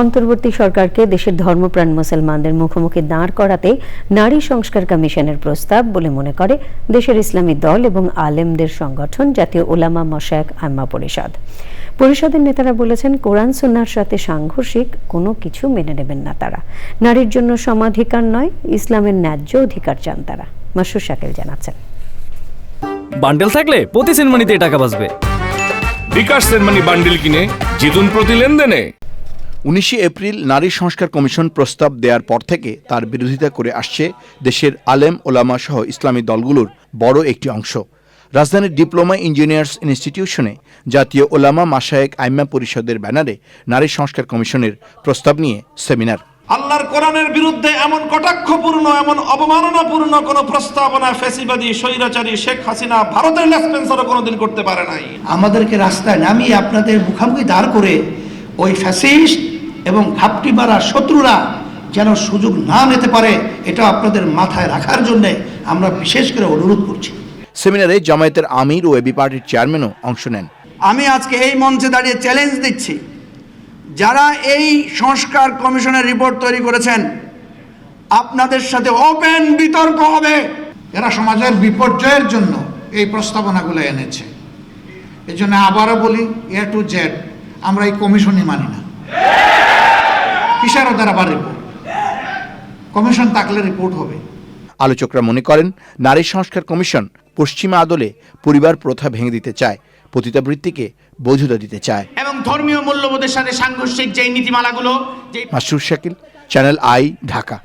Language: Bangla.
অন্তর্বর্তী সরকারকে দেশের ধর্মপ্রাণ মুসলমানদের মুখোমুখি দাঁড় করাতে নারী সংস্কার কমিশনের প্রস্তাব বলে মনে করে দেশের ইসলামী দল এবং আলেমদের সংগঠন জাতীয় ওলামা মশায়েক আম্মা পরিষদ। পরিষদের নেতারা বলেছেন কোরআন সুন্নার সাথে সাংঘর্ষিক কোনো কিছু মেনে নেবেন না তারা। নারীর জন্য সমাধিকার নয় ইসলামের ন্যায্য অধিকার চান তারা। মাসুর শাকেল জানাচ্ছেন। বান্ডেল থাকলে প্রতি সেনমানিতে টাকা বাঁচবে। বিকাশ সেনমানি বান্ডিল কিনে জিতুন প্রতি লেনদেনে। উনিশে এপ্রিল নারী সংস্কার কমিশন প্রস্তাব দেওয়ার পর থেকে তার বিরোধিতা করে আসছে দেশের আলেম ওলামা সহ ইসলামী দলগুলোর বড় একটি অংশ। রাজধানীর ডিপ্লোমা ইঞ্জিনিয়ার্স ইনস্টিটিউশনে জাতীয় ওলামা মাসায়েক আইম্মা পরিষদের ব্যানারে নারী সংস্কার কমিশনের প্রস্তাব নিয়ে সেমিনার। আল্লাহর কোরআনের বিরুদ্ধে এমন কটাক্ষপূর্ণ এমন অবমাননাপূর্ণ কোন প্রস্তাবনা ফেসিবাদী স্বৈরাচারী শেখ হাসিনা ভারতের লেসপেন্সারও কোনোদিন করতে পারে নাই। আমাদেরকে রাস্তায় নামিয়ে আপনাদের মুখামুখি দাঁড় করে ওই ফ্যাসিস্ট এবং ঘাপটি মারা শত্রুরা যেন সুযোগ না নিতে পারে এটা আপনাদের মাথায় রাখার জন্যে আমরা বিশেষ করে অনুরোধ করছি। সেমিনারে জামায়াতের আমির ও এবি পার্টির চেয়ারম্যানও অংশ নেন। আমি আজকে এই মঞ্চে দাঁড়িয়ে চ্যালেঞ্জ দিচ্ছি। যারা এই সংস্কার কমিশনের রিপোর্ট তৈরি করেছেন আপনাদের সাথে ওপেন বিতর্ক হবে। এরা সমাজের বিপর্যয়ের জন্য এই প্রস্তাবনাগুলো এনেছে। এই জন্য আবারও বলি এ টু জেড আমরা এই কমিশনই মানি না। কিসের দ্বারা আবার রিপোর্ট কমিশন থাকলে রিপোর্ট হবে। আলোচকরা মনে করেন নারী সংস্কার কমিশন পশ্চিমা আদলে পরিবার প্রথা ভেঙে দিতে চায় পতিতাবৃত্তিকে বৈধতা দিতে চায়। এবং ধর্মীয় মূল্যবোধের সাথে সাংঘর্ষিক যে নীতিমালাগুলো মাসুর শাকিল চ্যানেল আই ঢাকা।